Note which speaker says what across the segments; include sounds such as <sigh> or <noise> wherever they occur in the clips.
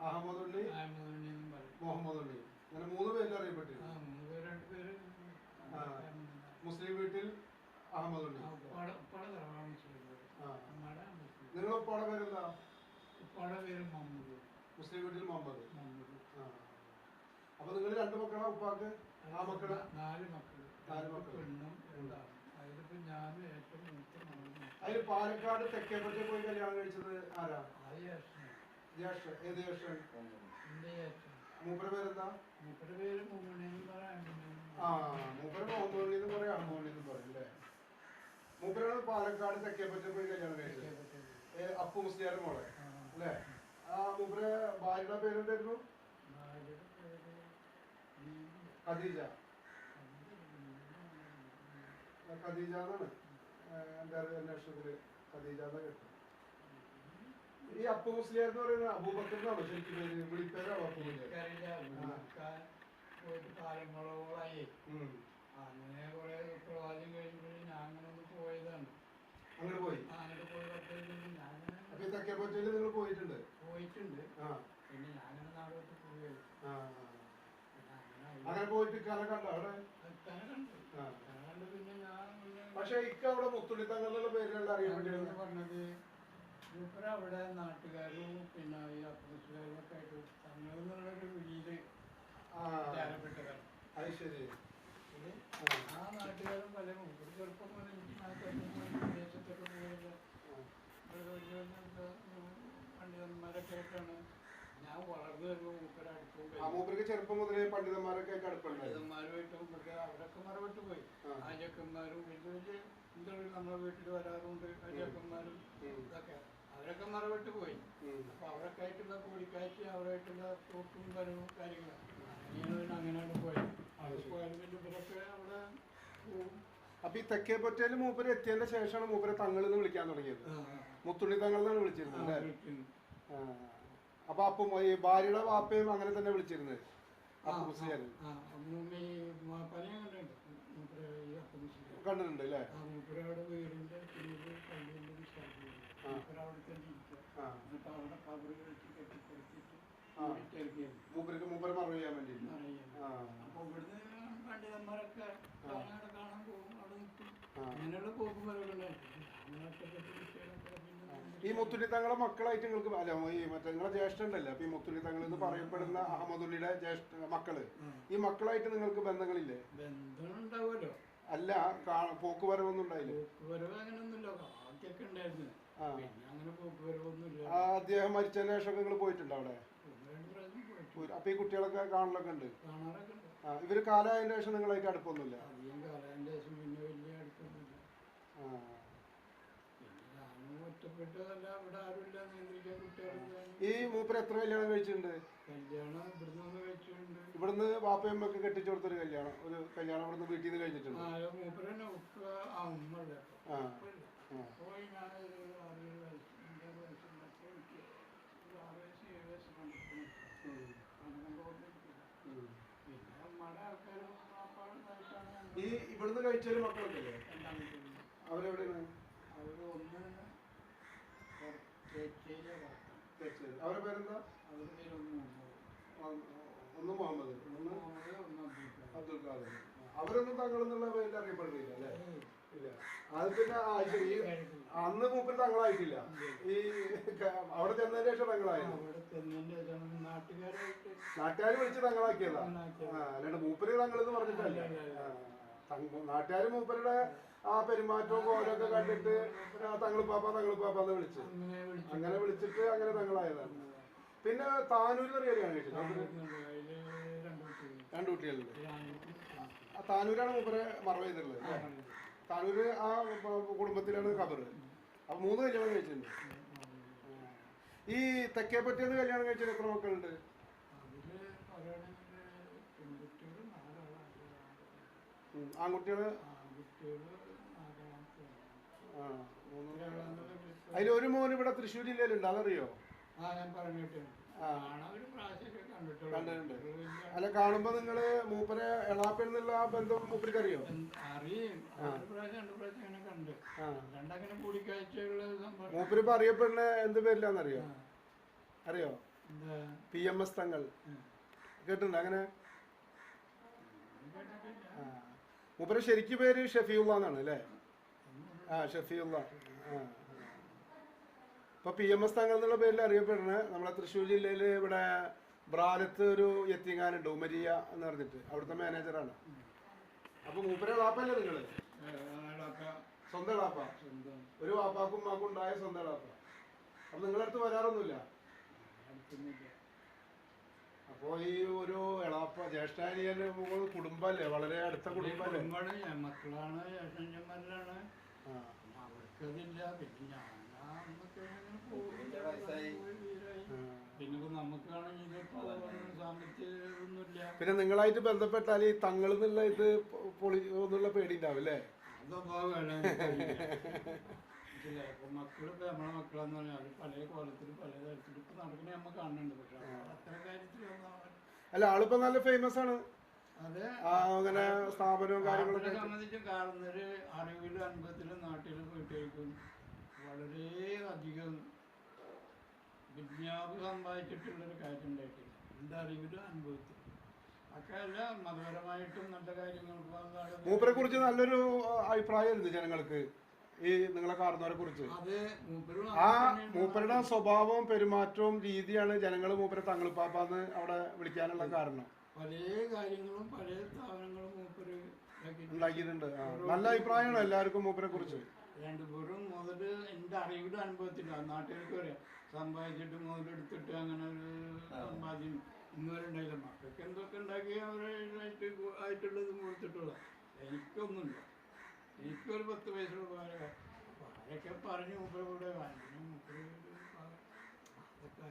Speaker 1: അഹമ്മദ് ഉണ്ണി
Speaker 2: അഹമ്മദ് എന്നും പറയും.
Speaker 1: മുഹമ്മദ് അങ്ങനെ മൂന്ന് പേരിൽ
Speaker 2: ആ.
Speaker 1: മുസ്ലിം വീട്ടിൽ
Speaker 2: അഹമ്മദുള്ളി.
Speaker 1: നിങ്ങളുടെ ഉപ്പാടെ പേരെന്താ?
Speaker 2: ഉപ്പാടെ പേര് മുഹമ്മദ്.
Speaker 1: മുസ്ലിം വീട്ടിൽ മുഹമ്മദ്. അപ്പൊ നിങ്ങൾ രണ്ട് മക്കളാ ഉപ്പാക്ക്? ആ മക്കൾ?
Speaker 2: നാല് മക്കൾ.
Speaker 1: നാല്
Speaker 2: രണ്ട് പെണ്ണും രണ്ടാണ്. അതിലിപ്പോ ഞാനും ഏറ്റവും മൂത്ത
Speaker 1: അതിൽ പാലക്കാട് തെക്കേപ്പറ്റ പോയി കല്യാണം കഴിച്ചത് ആരാ?
Speaker 2: അത്
Speaker 1: ജ്യേഷ്ഠൻ ഏത് ജ്യേഷ്ഠൻ
Speaker 2: എന്റെ ജ്യേഷ്ഠൻ
Speaker 1: മൂപ്പര പേരെന്താ
Speaker 2: മൂപ്പരുടെ പേര് മുമ്മണിയെന്നും പറയാം
Speaker 1: ആ മൂപ്പര മുഹമ്മദ് ഉണ്ണി എന്ന് പറയാം അഹമ്മദ് എന്ന് പറയും അല്ലേ? മൂപ്പരാണ് പാലക്കാട് തെക്കേപ്പറ്റ പോയി കല്യാണം കഴിച്ചത്. അപ്പു മുസ്ലിയാരുടെ മോളെ അല്ലേ? ആ മൂപ്പര ഭാര്യയുടെ പേരെന്തായിരുന്നു? ഖദീജ. ഖദീജ. എന്നാണ്? എന്റെ അന്വേഷണത്തിൽ? ഖദീജ എന്നാ കേട്ടു ഈ അപ്പു മുസ്ലിയാർ എന്ന് പറയുന്ന അബൂബക്കർ എന്നാണോ ശരിക്കും പേര്. വിളിപ്പേരാണോ അപ്പു
Speaker 2: കാലങ്ങളോളായി അങ്ങനെ കുറെ പ്രവാചം കഴിഞ്ഞപ്പോൾ ഞാൻ അങ്ങനെ ഒന്ന് പോയതാണ്.
Speaker 1: അങ്ങനെ പോയി?
Speaker 2: അങ്ങനെ പോയി
Speaker 1: അപ്പൊ ഈ തെക്കേപ്പറ്റയിൽ നിങ്ങൾ പോയിട്ടുണ്ട്?
Speaker 2: പോയിട്ടുണ്ട്. പിന്നെ ഞാനങ്ങനെ നാടോട്ട് പോവുകയാണ് അങ്ങനെ
Speaker 1: പോയിട്ട് കല കണ്ടോ അവിടെ? പക്ഷെ ഇക്ക അവിടെ മുത്തുള്ളി തങ്ങളുടെ പേരിലുള്ള അറിയപ്പെട്ടിരുന്നു
Speaker 2: പറഞ്ഞത് മൂപ്പര് അവിടെ നാട്ടുകാരും പിന്നെ ഈ അപ്പുറത്തുകാരും ഒക്കെ ആയിട്ട് തങ്ങളെന്നുള്ളൊരു വീട് ധ്യാനപ്പെട്ടതാണ്
Speaker 1: അത് ശരി. ആ.
Speaker 2: നാട്ടുകാരും പല മൂപ്പര് ചെറുപ്പം മുതൽ വിദേശത്തൊക്കെ പോയത് വലിയ പണ്ഡിതന്മാരൊക്കെ ആയിട്ടാണ് ഞാൻ വളർന്നു വരുമ്പോൾ മൂപ്പര് അടുത്തും
Speaker 1: ആ മൂപ്പർക്ക് ചെറുപ്പം മുതലേ പണ്ഡിതന്മാരൊക്കെ
Speaker 2: പണ്ഡിതന്മാരുമായിട്ടും ഇവർക്ക് അവരൊക്കെ മറവിട്ട് പോയി.
Speaker 1: ആ.
Speaker 2: ചെക്കന്മാരും വലിയ വലിയ എന്തെങ്കിലും നമ്മുടെ വീട്ടിൽ വരാറുണ്ട്. ആ ചെക്കന്മാരും. ഇതൊക്കെ. അവരൊക്കെ മറവിട്ട് പോയി. അപ്പൊ അവരൊക്കെ ആയിട്ടുള്ള കൂടിക്കാഴ്ച അവരായിട്ടുള്ള തോക്കും വരവും കാര്യങ്ങളും. അങ്ങനെയാണ് പോയത്. അവിടെ പോയാലും പിന്നെ ഇവരൊക്കെ അവിടെ പോകും
Speaker 1: അപ്പൊ ഈ തെക്കേ പൊറ്റയിൽ മൂപ്പര് എത്തിയതിന്റെ ശേഷമാണ് മൂപ്പര് തങ്ങളെന്ന് വിളിക്കാൻ തുടങ്ങിയത്. മുത്തുണ്ണി തങ്ങളെന്നാണ് വിളിച്ചിരുന്നത് അല്ലേ. അപ്പൊ അപ്പം ഈ ഭാര്യയുടെ വാപ്പയും അങ്ങനെ തന്നെ വിളിച്ചിരുന്നത്? കണ്ടിട്ടുണ്ട്. മുസ്ലിയാർ
Speaker 2: മൂമ്മി പനിയും കണ്ടുണ്ട് മൂപ്പര് ഈ അപ്പം മുസ്ലിം
Speaker 1: കണ്ടിട്ടുണ്ട് അല്ലേ
Speaker 2: ആ മൂപ്പര് അവിടെ വീടിന്റെ പിന്നിൽ പള്ളിന്റെ സ്ഥലത്ത്
Speaker 1: ആ.
Speaker 2: മൂപ്പര് അവിടെ തന്നെ ഇരിക്കുക
Speaker 1: ആ.
Speaker 2: എന്നിട്ട് അവിടെ കബറ് വെച്ച് കെട്ടിക്കൊടുത്തിട്ട്
Speaker 1: ആ.
Speaker 2: ഇരിക്കുകയായിരുന്നു.
Speaker 1: മൂപ്പർക്ക് മൂപ്പരെ മറവ് ചെയ്യാൻ വേണ്ടി. ആ.
Speaker 2: അപ്പൊ ഇവിടുന്ന് പണ്ഡിതന്മാരൊക്കെ കാണാതെ കാണാൻ പോകും. അവിടെ നിൽക്കും. അങ്ങനെയുള്ള അങ്ങനെ
Speaker 1: ഈ മുത്തുള്ളി തങ്ങളെ മക്കളായിട്ട് നിങ്ങൾക്ക് അല്ല ഈ മറ്റേ നിങ്ങളെ ജ്യേഷ്ഠ ഉണ്ടല്ലോ അപ്പൊ ഈ മുത്തുള്ളി തങ്ങൾ എന്ന് പറയപ്പെടുന്ന അഹമ്മദുള്ളിയുടെ ജ്യേഷ്ഠ മക്കൾ. ഈ മക്കളായിട്ട് നിങ്ങൾക്ക് ബന്ധങ്ങളില്ലേ?
Speaker 2: ബന്ധം ഉണ്ടാവുമല്ലോ
Speaker 1: അല്ല പോക്കുവരവൊന്നും പോക്ക് വരവൊന്നും ഉണ്ടായില്ലേ?
Speaker 2: പോക്കുവരവ് അങ്ങനെയൊന്നുമില്ല. ആദ്യമൊക്കെ ഉണ്ടായിരുന്നു. പിന്നെ അങ്ങനെ
Speaker 1: അദ്ദേഹം മരിച്ചതിന് ശേഷം നിങ്ങൾ പോയിട്ടുണ്ട് അവിടെ? അപ്പൊ ഈ കുട്ടികളൊക്കെ കാണലൊക്കെ ഉണ്ട്?
Speaker 2: കാണാറൊക്കെ ഉണ്ട്.
Speaker 1: ആ ഇവർ കാലമായതിനു ശേഷം നിങ്ങളായിട്ട് അടുപ്പൊന്നുമില്ല?
Speaker 2: അധികം കാലതിന്റെ ശേഷം പിന്നെ വലിയ അടുപ്പൊന്നുമില്ല.
Speaker 1: ആ.
Speaker 2: പിന്നെ ഞാനും ഒറ്റപ്പെട്ടതല്ല ഇവിടെ ആരുമില്ല നിയന്ത്രിക്കാൻ കുട്ടികളില്ല
Speaker 1: ഈ മൂപ്പര് എത്ര കല്യാണം കഴിച്ചിട്ടുണ്ട്?
Speaker 2: കല്യാണം ഇവിടുന്ന് ഒന്ന് കഴിച്ചിട്ടുണ്ട്.
Speaker 1: ഇവിടുന്ന് വാപ്പയമ്മൊക്കെ കെട്ടിച്ചു കൊടുത്തൊരു കല്യാണം. ഒരു കല്യാണം ഇവിടുന്ന് വീട്ടിൽ നിന്ന് കഴിഞ്ഞിട്ടുണ്ട്
Speaker 2: ആ മൂപ്പരന്നെ ഉപ്പ ആ ഉമ്മ ഉള്ള.
Speaker 1: ആ. ആ.
Speaker 2: പോയി ഞാൻ ഒരു ആറ് ഏഴ് വയസ്സ് അഞ്ചാറ് വയസ്സുള്ളപ്പോൾ എനിക്ക് ഒരു ആറ് വയസ്സ് ഏഴ് വയസ്സ് കണ്ടിട്ടുണ്ട്
Speaker 1: ഉം.
Speaker 2: അങ്ങനെ ഓർമ്മിപ്പിക്കില്ല
Speaker 1: ഉം.
Speaker 2: പിന്നെ അമ്മയുടെ ആൾക്കാരും പാപ്പാടുമായിട്ടാണ്
Speaker 1: ഈ ഇവിടുന്ന് കഴിച്ചൊരു മക്കളൊക്കെ അവരെവിടെയാണ്
Speaker 2: അവർ ഒന്ന്
Speaker 1: അവരുടെ പേരെന്താ
Speaker 2: അവരുടെ പേര് ഒന്ന് മുഹമ്മദ്
Speaker 1: ഒന്ന്
Speaker 2: ഒന്ന് അബ്ദുൽ
Speaker 1: ഖാദർ അവരൊന്നും തങ്ങളെന്നുള്ള പേരിൽ അറിയപ്പെടുന്നില്ല അല്ലേ. ഇല്ല. അത് പിന്നെ. ഈ അന്ന് മൂപ്പര് തങ്ങളായിട്ടില്ല. ഈ അവിടെ ചെന്നതിന് ശേഷം തങ്ങളായിരുന്നു. നാട്ടുകാർ വിളിച്ച് തങ്ങളാക്കിയതാ. അല്ലാണ്ട് മൂപ്പര് തങ്ങളെന്ന് പറഞ്ഞിട്ടല്ല. നാട്ടുകാർ മൂപ്പരുടെ ആ പെരുമാറ്റവും കോലൊക്കെ കണ്ടിട്ട് തങ്ങൾ പാപ്പ തങ്ങൾ പാപ്പ എന്ന് വിളിച്ച്.
Speaker 2: അങ്ങനെ വിളിച്ചു.
Speaker 1: അങ്ങനെ വിളിച്ചിട്ട് അങ്ങനെ തങ്ങളായതാണ് പിന്നെ താനൂരിൽ നിന്ന് കല്യാണം കഴിച്ചിട്ടുണ്ട്
Speaker 2: രണ്ട്
Speaker 1: കുട്ടികളുണ്ട്. ആ താനൂരാണ് മൂപ്പരെ മറവ് ചെയ്തിട്ടുള്ളത് അല്ലേ? ആ കുടുംബത്തിലാണ് ഖബറ് അപ്പൊ മൂന്ന് കല്യാണം കഴിച്ചിട്ടുണ്ട്. ഈ തെക്കേപ്പറ്റിയെന്ന് കല്യാണം കഴിച്ചത് എത്ര മക്കളുണ്ട്.
Speaker 2: ആൺകുട്ടികൾ? അതിലൊരു
Speaker 1: അതിൽ ഒരു മോൻ ഇവിടെ തൃശ്ശൂർ ജില്ലയിലുണ്ട് അതറിയോ?
Speaker 2: ആ ഞാൻ പറഞ്ഞിട്ട്
Speaker 1: കണ്ടിട്ടുണ്ട്. അല്ല കാണുമ്പോ നിങ്ങൾ മൂപ്പരെ എളാപ്പെന്നുള്ള ആ ബന്ധം മൂപ്പർക്ക് അറിയോ. മൂപ്പര് ഇപ്പൊ അറിയപ്പെടുന്ന എന്ത് പേരിലാന്നറിയോ? അറിയോ? പി എം എസ് തങ്ങൾ. കേട്ടിട്ടുണ്ട് അങ്ങനെ. മൂപ്പര് ശരിക്കും പേര് ഷഫീഉള്ള എന്നാണ് അല്ലേ ആ ഷഫീഉള്ള. ആ. ഇപ്പൊ പി എം എസ് തങ്ങൾ എന്നുള്ള പേരിൽ അറിയപ്പെടുന്നത് നമ്മളെ തൃശ്ശൂർ ജില്ലയിൽ ഇവിടെ ബ്രാലത്ത് ഒരു യത്തിങ്ങാനുണ്ട് ഉമരിയ എന്ന് പറഞ്ഞിട്ട്. അവിടുത്തെ മാനേജറാണ് അപ്പൊ മൂപ്പരെ വാപ്പല്ലേ
Speaker 2: ആളൊക്കെ
Speaker 1: സ്വന്തം വാപ്പ. ഒരു വാപ്പാക്കും മാക്കും ഉണ്ടായ സ്വന്തം വാപ്പ. അപ്പൊ നിങ്ങളടുത്ത് വരാറൊന്നുമില്ല?
Speaker 2: അപ്പോൾ
Speaker 1: അപ്പോ ഈ ഒരു എളാപ്പ ജ്യേഷ്ഠാനിയന്റെ കുടുംബല്ലേ? വളരെ അടുത്ത കുടുംബം.
Speaker 2: കുടുംബാണ് ഞാൻ മക്കളാണ്
Speaker 1: ജ്യേഷ്ഠന്മാരാണ്.
Speaker 2: അവർക്കതില്ല പിന്നെ ഞാൻ പിന്നെ
Speaker 1: നിങ്ങളായിട്ട് ബന്ധപ്പെട്ടാൽ ഈ തങ്ങൾ എന്നുള്ള ഇത് പൊളി എന്നുള്ള പേടി ഉണ്ടാവും അല്ലേ
Speaker 2: അതൊക്കെ വേണം മനസ്സിലായോ? ഇപ്പൊ മക്കളിപ്പോ നമ്മളെ മക്കളെന്ന് പറഞ്ഞാൽ പല കോലത്തിലും പല തരത്തിലും ഇപ്പൊ നടക്കണേ നമ്മ കാണുന്നുണ്ട്. പക്ഷെ അത്ര
Speaker 1: അല്ല ആളിപ്പോ നല്ല ഫേമസ് ആണ്.
Speaker 2: അതെ.
Speaker 1: അങ്ങനെ സ്ഥാപനവും കാര്യങ്ങളൊക്കെ.
Speaker 2: സംബന്ധിച്ച് കാണുന്നൊരു അറിവിലും അനുഭവത്തിലും നാട്ടിലും വീട്ടിലേക്കും വളരെ അധികം വിജ്ഞാപം സമ്പാദിച്ചിട്ടുള്ളൊരു കാര്യം ഉണ്ടായിട്ടില്ല എന്തറിവിലും അനുഭവത്തിൽ ഒക്കെ മതപരമായിട്ടും നല്ല കാര്യങ്ങൾ
Speaker 1: മൂപ്പരെ കുറിച്ച് നല്ലൊരു അഭിപ്രായമായിരുന്നു ജനങ്ങൾക്ക് ഈ നിങ്ങളെ കാണുന്നവരെ കുറിച്ച്.
Speaker 2: അത് മൂപ്പരും
Speaker 1: ആ മൂപ്പരുടെ സ്വഭാവവും പെരുമാറ്റവും രീതിയാണ് ജനങ്ങൾ മൂപ്പരെ തങ്ങളിപ്പാപ്പാന്ന് അവിടെ വിളിക്കാനുള്ള കാരണം.
Speaker 2: പല കാര്യങ്ങളും പല സ്ഥാപനങ്ങളും മൂപ്പര്
Speaker 1: ഉണ്ടാക്കിയിട്ടുണ്ട്. നല്ല അഭിപ്രായമാണ് എല്ലാവർക്കും മൂപ്പരെ കുറിച്ച്.
Speaker 2: രണ്ട് വെറും മുതൽ എന്റെ അറിവിലും അനുഭവത്തില്ല നാട്ടുകാർക്ക് പറയാം സമ്പാദിച്ചിട്ട് മുതലെടുത്തിട്ട് അങ്ങനെ ഒരു സമ്പാദ്യം ഇന്നുവരെ ഉണ്ടായില്ല മക്കൾക്ക് എന്തൊക്കെ ഉണ്ടാക്കി അവരായിട്ട് ആയിട്ടുള്ളത് കൊടുത്തിട്ടുള്ള എനിക്കൊന്നുമില്ല. എനിക്കൊരു പത്ത് വയസ്സുള്ള ഉപകാരം അപ്പൊ ആരൊക്കെ പറഞ്ഞു മുപ്പത് കൂടെ വാങ്ങിക്കണം അതൊക്കെ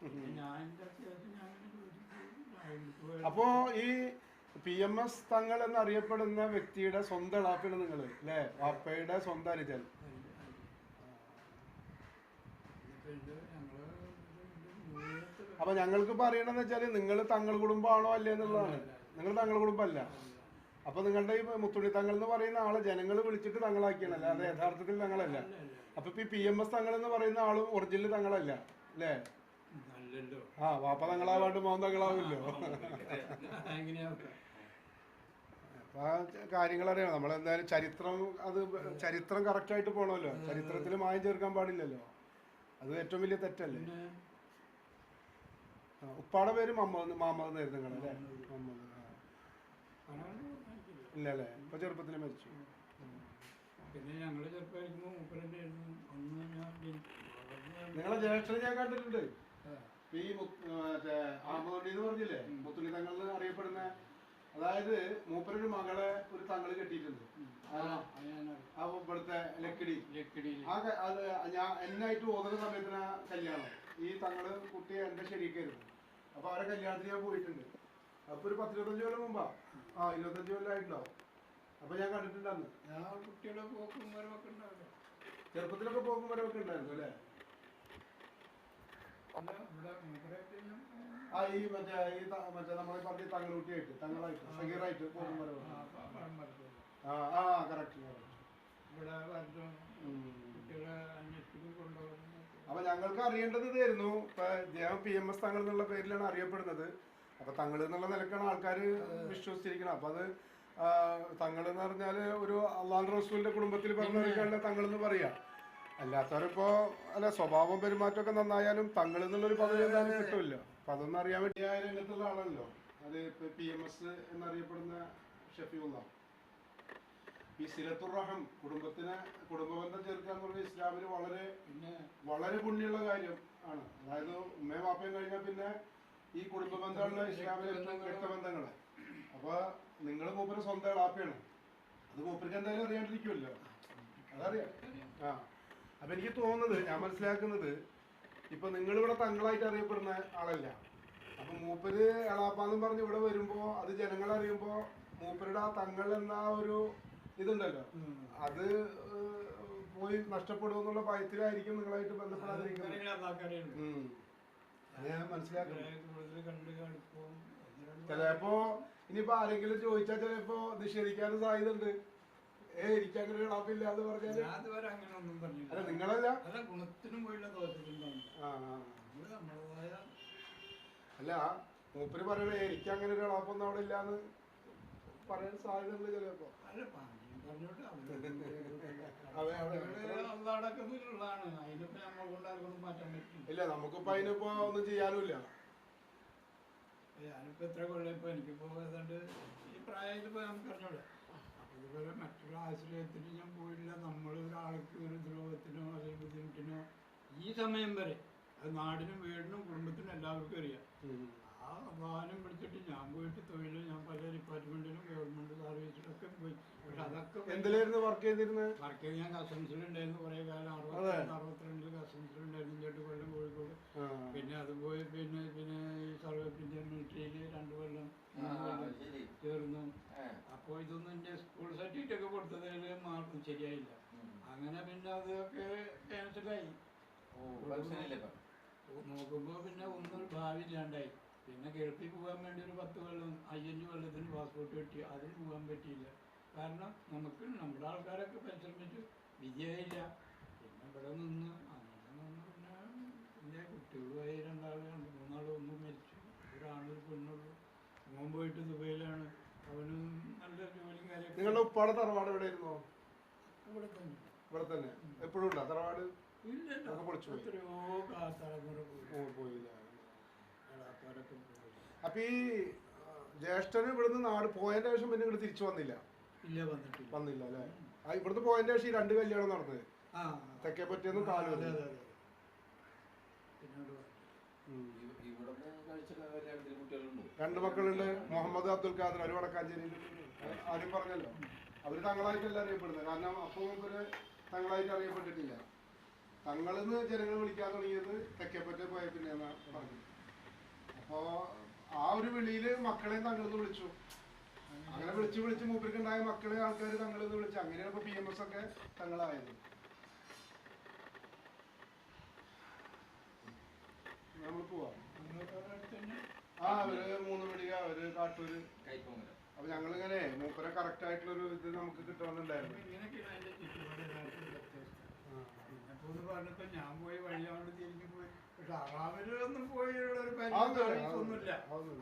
Speaker 2: പിന്നെ ഞാൻ എന്റെ അത്യാവശ്യം ഞാൻ അങ്ങനെ
Speaker 1: അപ്പോ ഈ പി എം എസ് തങ്ങൾ എന്നറിയപ്പെടുന്ന വ്യക്തിയുടെ സ്വന്തം ഇളാപ്പാണ് നിങ്ങൾ അല്ലേ വാപ്പയുടെ സ്വന്തം അനുജൻ അപ്പൊ ഞങ്ങൾക്ക് ഇപ്പൊ അറിയണമെന്ന് വെച്ചാൽ നിങ്ങൾ തങ്ങൾ കുടുംബമാണോ അല്ലേ എന്നുള്ളതാണ്. നിങ്ങൾ തങ്ങൾ കുടുംബമല്ല. അപ്പൊ നിങ്ങളുടെ ഈ മുത്തുണി തങ്ങൾ എന്ന് പറയുന്ന ആളെ ജനങ്ങൾ വിളിച്ചിട്ട് തങ്ങളാക്കിയാണല്ല അത് യഥാർത്ഥത്തിൽ തങ്ങളല്ല. അപ്പൊ ഇപ്പൊ പി എം എസ് തങ്ങൾ എന്ന് പറയുന്ന ആളും ഒറിജിനൽ തങ്ങളല്ല അല്ലേ ആ വാപ്പ തങ്ങളാവാണ്ട് മോൻ തങ്ങളാവില്ലോ ആ കാര്യങ്ങൾ അറിയണം. നമ്മളെന്തായാലും ചരിത്രം അത് ചരിത്രം കറക്റ്റായിട്ട് പോകണമല്ലോ ചരിത്രത്തിൽ മായം ചേർക്കാൻ പാടില്ലല്ലോ. അത് ഏറ്റവും വലിയ തെറ്റല്ലേ? ഉപ്പാടെ പേര് മമ്മദ് മാമദ് എന്നായിരുന്നു നിങ്ങളല്ലേ മമ്മദ് ആ. ഇല്ല അല്ലേ ഇപ്പൊ ചെറുപ്പത്തിൽ മരിച്ചു.
Speaker 2: പിന്നെ ആയിരുന്നു ജനി-
Speaker 1: നിങ്ങളെ ജ്യേഷ്ഠനെ ഞാൻ കണ്ടിട്ടുണ്ട്. ഈ മറ്റേ ആമോണ്ടി എന്ന് പറഞ്ഞില്ലേ? മുത്തുണി തങ്ങൾ അറിയപ്പെടുന്ന അതായത് മൂപ്പരൊരു മകളെ ഒരു തങ്ങൾ കെട്ടിയിട്ടുണ്ട്. ആ, ഇവിടുത്തെ ലക്കിടി.
Speaker 2: ലക്കിടിയിൽ.
Speaker 1: ആ അത് ഞാൻ എന്നായിട്ട് ഓതുന്ന സമയത്തിന് കല്യാണം. ഈ തങ്ങൾ കുട്ടി എന്റെ ശരിക്കായിരുന്നു അപ്പൊ അവരെ കല്യാണത്തിന് ഞാൻ പോയിട്ടുണ്ട്. അപ്പൊ ഒരു പത്തിരുപത്തഞ്ച് കൊല്ലം മുമ്പാ. ആ ഇരുപത്തഞ്ച് കൊല്ലമായിട്ടുണ്ടാവും അപ്പൊ ഞാൻ കണ്ടിട്ടുണ്ട് അന്ന്
Speaker 2: ഞാൻ കുട്ടികളെ പോക്കും വരവൊക്കെ ഉണ്ടാവില്ല?
Speaker 1: ചെറുപ്പത്തിലൊക്കെ ഉണ്ടായിരുന്നു അല്ലേ?
Speaker 2: ഇവിടെ
Speaker 1: ആ ഈ മറ്റേ ഈ മറ്റേ നമ്മളെ പറഞ്ഞ തങ്ങളൂട്ടിയായിട്ട് തങ്ങളായിട്ട് സഗീറായിട്ട് പോകുമ്പോൾ
Speaker 2: ആ.
Speaker 1: ആ കറക്റ്റ് അപ്പൊ ഞങ്ങൾക്ക് അറിയേണ്ടത് ഇതായിരുന്നു. ഇപ്പൊ പി എം എസ് തങ്ങൾ എന്നുള്ള പേരിലാണ് അറിയപ്പെടുന്നത്. അപ്പൊ തങ്ങൾ എന്നുള്ള നിലക്കാണ് ആൾക്കാർ വിശ്വസിച്ചിരിക്കുന്നത്. അപ്പൊ അത് തങ്ങൾ എന്ന് പറഞ്ഞാൽ ഒരു അള്ളാൻ റസൂലിന്റെ കുടുംബത്തിൽ പറഞ്ഞവർക്കാണ് തങ്ങൾ എന്ന് പറയാ. അല്ലാത്തവരിപ്പോ അല്ല സ്വഭാവം പെരുമാറ്റമൊക്കെ നന്നായാലും തങ്ങൾ എന്നുള്ളൊരു പദവി എന്തായാലും കിട്ടുമല്ലോ അപ്പൊ അതൊന്നും അറിയാൻ വേണ്ടി ആ രംഗത്തുള്ള ആളല്ലോ അത് പി എം എസ് എന്നറിയപ്പെടുന്ന ഷഫീഉള്ള ഈ സിലത്തുറഹം കുടുംബത്തിനെ കുടുംബബന്ധം ചേർക്കുക എന്ന് പറഞ്ഞാൽ ഇസ്ലാമിൽ വളരെ വളരെ പുണ്യമുള്ള കാര്യം ആണ്. അതായത് ഉമ്മയും വാപ്പയും കഴിഞ്ഞാൽ പിന്നെ ഈ കുടുംബ ബന്ധമുള്ള ഇസ്ലാമിലെ രക്തബന്ധങ്ങൾ അപ്പൊ നിങ്ങൾ മൂപ്പര് സ്വന്തം ഇളാപ്പയാണ്. അത് മൂപ്പർക്ക് എന്തായാലും അറിയാണ്ടിരിക്കുമല്ലോ അതറിയാം. ആ. അപ്പൊ എനിക്ക് തോന്നുന്നത് ഞാൻ മനസ്സിലാക്കുന്നത് ഇപ്പൊ നിങ്ങൾ ഇവിടെ തങ്ങളായിട്ട് അറിയപ്പെടുന്ന ആളല്ല. അപ്പൊ മൂപ്പര് എളാപ്പാന്നും പറഞ്ഞ് ഇവിടെ വരുമ്പോ അത് ജനങ്ങൾ അറിയുമ്പോ മൂപ്പരുടെ ആ തങ്ങൾ എന്ന ഒരു ഇതുണ്ടല്ലോ. അത് പോയി നഷ്ടപ്പെടുമെന്നുള്ള ഭയത്തിലായിരിക്കും നിങ്ങളായിട്ട് ബന്ധപ്പെടാതിരിക്കുന്നത്. മനസ്സിലാക്കുന്നു. ചിലപ്പോ ഇനിയിപ്പോ ആരെങ്കിലും ചോദിച്ചാൽ ചിലപ്പോ നിഷേധിക്കാനും സാധ്യത ഉണ്ട് ഏ എനിക്ക് അങ്ങനെ ഒരു ഇളപ്പില്ല എന്ന് പറഞ്ഞാൽ
Speaker 2: ഞാൻ ഇതുവരെ അങ്ങനെ ഒന്നും
Speaker 1: അല്ല
Speaker 2: പറഞ്ഞില്ല
Speaker 1: നിങ്ങളല്ല?
Speaker 2: അല്ല ഗുണത്തിനും പോയില്ല. ദോഷത്തിനും നമ്മളതായ
Speaker 1: അല്ല മൂപ്പര് പറയണേ എനിക്ക് അങ്ങനെ ഒരു ഇളപ്പൊന്നും അവിടെ ഇല്ലാന്ന് പറയാൻ സാധ്യതയുണ്ട് ചിലപ്പോ.
Speaker 2: അല്ല <laughs>
Speaker 1: ഇല്ല നമുക്കിപ്പോ അതിനിപ്പോ ഒന്നും ചെയ്യാനുമില്ല.
Speaker 2: ഞാനിപ്പോ എത്ര കൊല്ലം ഇപ്പൊ എനിക്കിപ്പോ ഈ പ്രായത്തിലിപ്പോ നമുക്ക് അറിഞ്ഞൂടെ അപ്പൊ ഇതുപോലെ മറ്റൊരു ആശ്രയത്തിന് ഞാൻ പോയില്ല നമ്മൾ ഒരാൾക്ക് ഒരു ദ്രോഹത്തിനോ അല്ലെങ്കിൽ ബുദ്ധിമുട്ടിനോ ഈ സമയം വരെ അത് നാടിനും വീടിനും കുടുംബത്തിനും എല്ലാവർക്കും അറിയാം. ആ വാഹനം പിടിച്ചിട്ട് ഞാൻ പോയിട്ട് തൊഴിൽ ഞാൻ പല ഡിപ്പാർട്ട്മെന്റിലും ഗവൺമെന്റ് സർവീസിലൊക്കെ പോയി. പക്ഷെ അതൊക്കെ
Speaker 1: എന്തിലായിരുന്നു വർക്ക് ചെയ്തിരുന്നത്
Speaker 2: വർക്ക് ചെയ്ത് ഞാൻ കസ്റ്റംസിലുണ്ടായിരുന്നു. കുറെ കാലം. അറുപത്തി അറുപത്തിരണ്ടിൽ കസ്റ്റംസിലുണ്ടായിരുന്നു. ചേട്ട് കൊല്ലം കോഴിക്കോട്. പിന്നെ അത് പോയി പിന്നെ പിന്നെ ഈ സർവീസ് ഇന്ത്യൻ മിലിറ്ററിയിൽ രണ്ട് കൊല്ലം
Speaker 3: ആ,
Speaker 2: മൂന്ന് കൊല്ലം
Speaker 3: ശരി.
Speaker 2: ചേർന്നു. അപ്പോൾ ഇതൊന്നും എന്റെ സ്കൂൾ സർട്ടിഫിക്കറ്റ് ഒക്കെ കൊടുത്തതിൽ മാർക്ക് ശരിയായില്ല. അങ്ങനെ പിന്നെ അതൊക്കെ ക്യാൻസലായി. നോക്കുമ്പോൾ പിന്നെ ഒന്നും ഭാവി ഇല്ലാണ്ടായി. പിന്നെ ഗൾഫിൽ പോകാൻ വേണ്ടി ഒരു പത്ത് കൊല്ലം അയ്യഞ്ച് കൊല്ലത്തിന് പാസ്പോർട്ട് കിട്ടി. അതിൽ പോകാൻ പറ്റിയില്ല. കാരണം നമുക്ക് നമ്മുടെ ആൾക്കാരൊക്കെ പരിശ്രമിച്ചു വിജയമില്ല പിന്നെ ഇവിടെ നിന്ന് അങ്ങനെ നിന്ന് പിന്നെ കുട്ടികളുമായി രണ്ടാളും രണ്ട് മൂന്നാളും ഒന്നും മരിച്ചു ഒരാണൊരു പെണ്ണുള്ളൂ മോൻ പോയിട്ട് ദുബൈയിലാണ് അവനും നല്ല ജോലിയും കാര്യമൊക്കെ
Speaker 1: നിങ്ങളുടെ ഉപ്പാടെ തറവാട് എവിടെ ആയിരുന്നു
Speaker 2: ഇവിടെ തന്നെ.
Speaker 1: ഇവിടെ തന്നെ. എപ്പോഴും ഉണ്ടോ തറവാട്?
Speaker 2: ഇല്ലല്ലോ
Speaker 1: അതൊക്കെ പൊളിച്ചു പോയി.
Speaker 2: എത്രയോ കാ തലമുറ പോയി.
Speaker 1: ഓ, പോയില്ല?
Speaker 2: എളാപ്പാരൊക്കെ പോയി.
Speaker 1: അപ്പൊ ഈ ജ്യേഷ്ഠന് ഇവിടുന്ന് നാട് പോയതിന്റെ ശേഷം പിന്നെ ഇങ്ങോട്ട് തിരിച്ചു വന്നില്ല?
Speaker 2: ഇല്ല വന്നിട്ടില്ല.
Speaker 1: വന്നില്ല അല്ലെ? ആ ഇവിടുന്ന് പോയതിന്റെ ശേഷം ഈ രണ്ട് കല്യാണം നടന്നത്?
Speaker 2: ആ
Speaker 1: തെക്കേ പറ്റിയെന്ന് കാലം
Speaker 2: അതെ, അതെ,
Speaker 1: രണ്ട് മക്കളുണ്ട്. മുഹമ്മദ് അബ്ദുൽ ഖാദർ ഒരു വടക്കാഞ്ചേരിയിൽ ആദ്യം പറഞ്ഞല്ലോ. അവർ തങ്ങളായിട്ടല്ല അറിയപ്പെടുന്നത്. കാരണം അപ്പോൾ നമുക്കൊരു തങ്ങളായിട്ട് അറിയപ്പെട്ടിട്ടില്ല. തങ്ങളെന്ന് ജനങ്ങൾ വിളിക്കാൻ തുടങ്ങിയത് തെക്കേപ്പറ്റ പോയ പിന്നെ പറഞ്ഞു അപ്പോ ആ ഒരു വിളിയിൽ മക്കളെ തങ്ങളെന്ന് വിളിച്ചു. അങ്ങനെ വിളിച്ച് വിളിച്ച് മൂപ്പർക്ക് മക്കളെ ആൾക്കാർ തങ്ങളെന്ന് വിളിച്ചു. അങ്ങനെയാണ് ഇപ്പൊ പി എം എസ് ഒക്കെ തങ്ങളായത്. നമ്മൾ പോവാം. ആ അവർ മൂന്ന് മണിക അവർ കാട്ടൂര് അപ്പൊ ഞങ്ങളിങ്ങനെ മൂപ്പരെ കറക്റ്റ് ആയിട്ടുള്ള ഒരു ഇത് നമുക്ക് കിട്ടണമെന്നുണ്ടായിരുന്നു
Speaker 2: പറഞ്ഞപ്പോ ഞാൻ പോയി വഴിയാണ്ട് തിരിഞ്ഞു പോയി പക്ഷെ അറാവിലൊന്നും ഒരു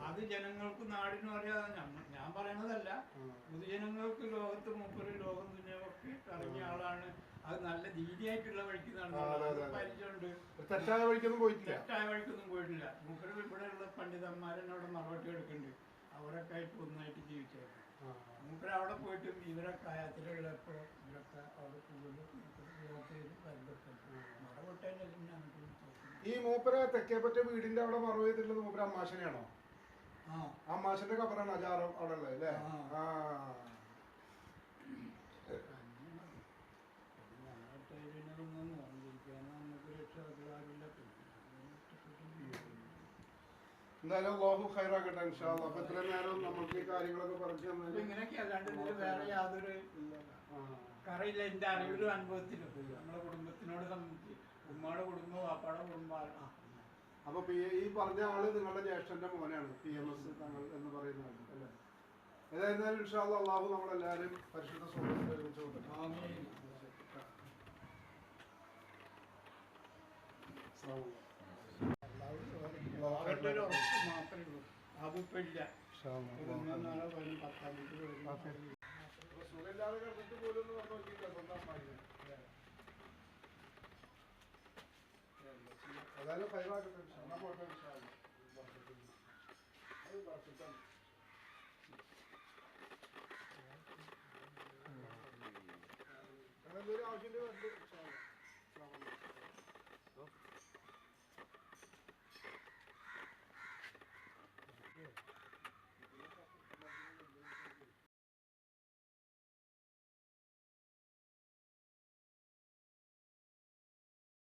Speaker 2: അത് ജനങ്ങൾക്ക് നാടിനും അറിയാതെ ഞാൻ പറയണതല്ല. പൊതുജനങ്ങൾക്ക് ലോകത്ത് മൂപ്പര് ലോകം ദുനിയാവൊക്കെ ഇറങ്ങിയ ആളാണ്. അത് നല്ല രീതിയായിട്ടുള്ള വഴിക്ക് നടന്നു പരിചയമുണ്ട്.
Speaker 1: തെറ്റായ വഴിക്കൊന്നും പോയിട്ടില്ല.
Speaker 2: തെറ്റായ വഴിക്കൊന്നും പോയിട്ടില്ല. മൂപ്പര് ഇവിടെയുള്ള പണ്ഡിതന്മാരെന്നോട് മറുപടി എടുക്കുന്നുണ്ട് അവരൊക്കെ ആയിട്ട് ഒന്നായിട്ട് ജീവിച്ചായിരുന്നു മൂപ്പര് അവിടെ പോയിട്ടും ഇവരൊക്കെ ആയത്തിലുള്ളപ്പോൾ ഇവരൊക്കെ അവിടെ കൂടുതൽ.
Speaker 1: ഈ മൂപ്പര തെക്കേപ്പറ്റ വീടിന്റെ അവിടെ മറവ് ചെയ്തിട്ടുള്ളത് മൂപ്പര അമ്മാശനെയാണോ?
Speaker 2: ആ.
Speaker 1: ആ അമ്മാശന്റെ കബറാണ്? അജാറം അവിടെ ഉള്ളത് അല്ലേ?
Speaker 2: ആ.
Speaker 1: എന്തായാലും അള്ളാഹു ഹൈറാക്കട്ടെ ഇൻഷാ അല്ലാ. അപ്പൊ ഇത്രയും നേരം നമുക്ക് ഈ കാര്യങ്ങളൊക്കെ പറഞ്ഞു
Speaker 2: അപ്പൊ
Speaker 1: തന്നതിന്
Speaker 2: ഇങ്ങനെയൊക്കെ അല്ലാണ്ട് ഇതിൽ വേറെ യാതൊരു. കറിയില്ല. എന്റെ അറിവിലും അനുഭവത്തിലും. നമ്മളെ കുടുംബത്തിനോട് സംബന്ധിച്ച് ഉമ്മയുടെ കുടുംബം വാപ്പാടെ കുടുംബം
Speaker 1: അപ്പൊ പി- ഈ പറഞ്ഞ ആൾ നിങ്ങളുടെ ജ്യേഷ്ഠന്റെ മോനാണ്. പി എം എസ് തങ്ങൾ എന്ന് പറയുന്ന ആൾ അല്ലേ? ഏതായിരുന്നാലും ഇൻഷാ അല്ലാ അള്ളാഹു നമ്മളെല്ലാവരും പരിശുദ്ധ സ്വന്തം ഒരുമിച്ച് കൊണ്ടുവരണം.
Speaker 2: ആമീൻ.
Speaker 1: അസ്സലാമു
Speaker 2: അവരുടെ ഒരു ഉറപ്പ് മാത്രമേ ഉള്ളൂ അതിപ്പോ ഇല്ല
Speaker 1: അലൈക്കും.
Speaker 2: ഒരു ഒന്നോ നാളോ വരും പത്താം തീയതി വരും
Speaker 1: സുഖമില്ലാതെ കിടന്നിട്ട് പോലും ഒന്ന് വന്ന് നോക്കിയില്ല സ്വന്തം. ഏതായാലും ഫൈവാക്കട്ടെ ഇൻഷാ പോട്ടെ അത് ബർക്കത്താണ്. അങ്ങനെ ഇൻഷാ അല്ലാ.